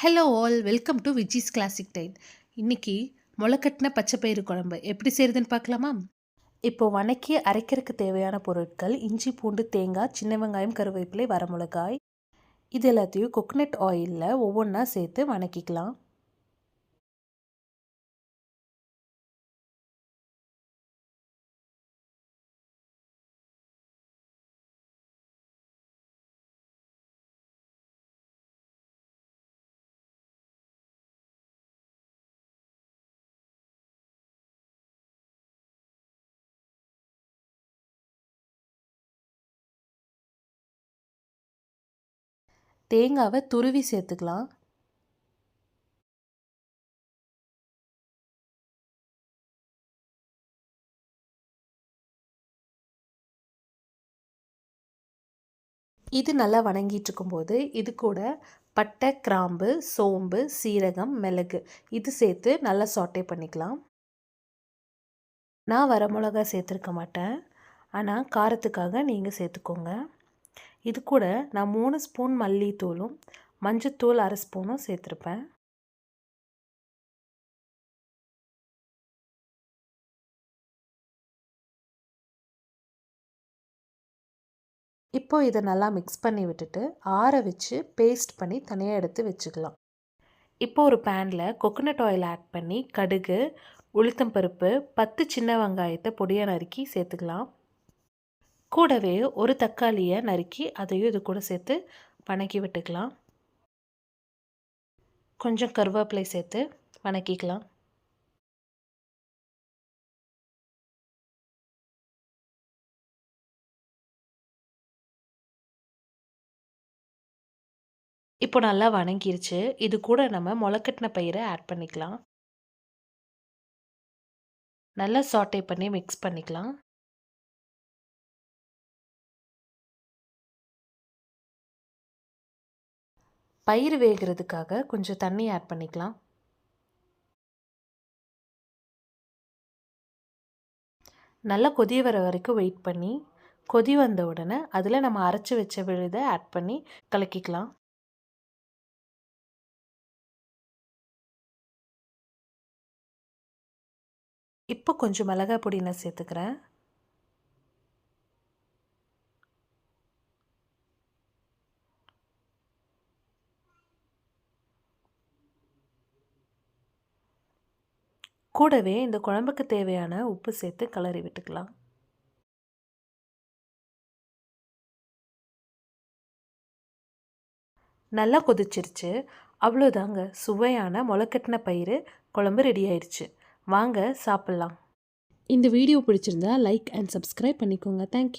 Hello all welcome to Viji's classic diet இன்னைக்கு முளைக்கட்டின பச்சைப்பயிறு குழம்பு எப்படி செய்கிறதுன்னு பார்க்கலாமா? இப்போ வணக்கி அரைக்கிறதுக்கு தேவையான பொருட்கள் இஞ்சி பூண்டு தேங்காய் சின்ன வெங்காயம் கருவேப்பிலை வரமிளகாய். இது எல்லாத்தையும் கொக்கனட் ஆயிலில் ஒவ்வொன்றா சேர்த்து வணக்கிக்கலாம். தேங்காவை துருவி சேர்த்துக்கலாம். இது நல்லா வணங்கிட்டு இருக்கும்போது இது கூட பட்டை கிராம்பு சோம்பு சீரகம் மிளகு இது சேர்த்து நல்லா சாட்டே பண்ணிக்கலாம். நான் வரமிளகா சேர்த்துருக்க மாட்டேன். ஆனால் காரத்துக்காக நீங்கள் சேர்த்துக்கோங்க. இது கூட நான் மூணு ஸ்பூன் மல்லித்தூளும் மஞ்சத்தூள் அரை ஸ்பூனும் சேர்த்துருப்பேன். இப்போ இதை நல்லா மிக்ஸ் பண்ணி விட்டுட்டு ஆற வச்சு பேஸ்ட் பண்ணி தனியாக எடுத்து வச்சுக்கலாம். இப்போ ஒரு பேனில் கொக்கனட் ஆயில் ஆட் பண்ணி கடுகு உளுத்தம்பருப்பு பத்து சின்ன வெங்காயத்தை பொடியாக நறுக்கி சேர்த்துக்கலாம். கூடவே ஒரு தக்காளியை நறுக்கி அதையும் இது கூட சேர்த்து வணக்கி விட்டுக்கலாம். கொஞ்சம் கருவேப்பிலை சேர்த்து வணக்கிக்கலாம். இப்போ நல்லா வணங்கிருச்சு. இது கூட நம்ம முளைக்கட்டின பயிரை ஆட் பண்ணிக்கலாம். நல்லா சாட்டே பண்ணி மிக்ஸ் பண்ணிக்கலாம். பயிர் வேகிறதுக்காக கொஞ்சம் தண்ணி ஆட் பண்ணிக்கலாம். நல்லா கொதி வர வரைக்கும் வெயிட் பண்ணி கொதி வந்த உடனே அதில் நம்ம அரைச்சி வச்ச விழுதை ஆட் பண்ணி கலக்கிக்கலாம். இப்போ கொஞ்சம் மிளகாய் பொடி நான் சேர்த்துக்கிறேன். கூடவே இந்த குழம்புக்கு தேவையான உப்பு சேர்த்து கலரி விட்டுக்கலாம். நல்லா கொதிச்சிருச்சு. அவ்வளோதாங்க. சுவையான முளைக்கட்டின பயிர் குழம்பு ரெடி ஆயிடுச்சு வாங்க சாப்பிட்லாம். இந்த வீடியோ பிடிச்சிருந்தா லைக் அண்ட் சப்ஸ்கிரைப் பண்ணிக்கோங்க. Thank you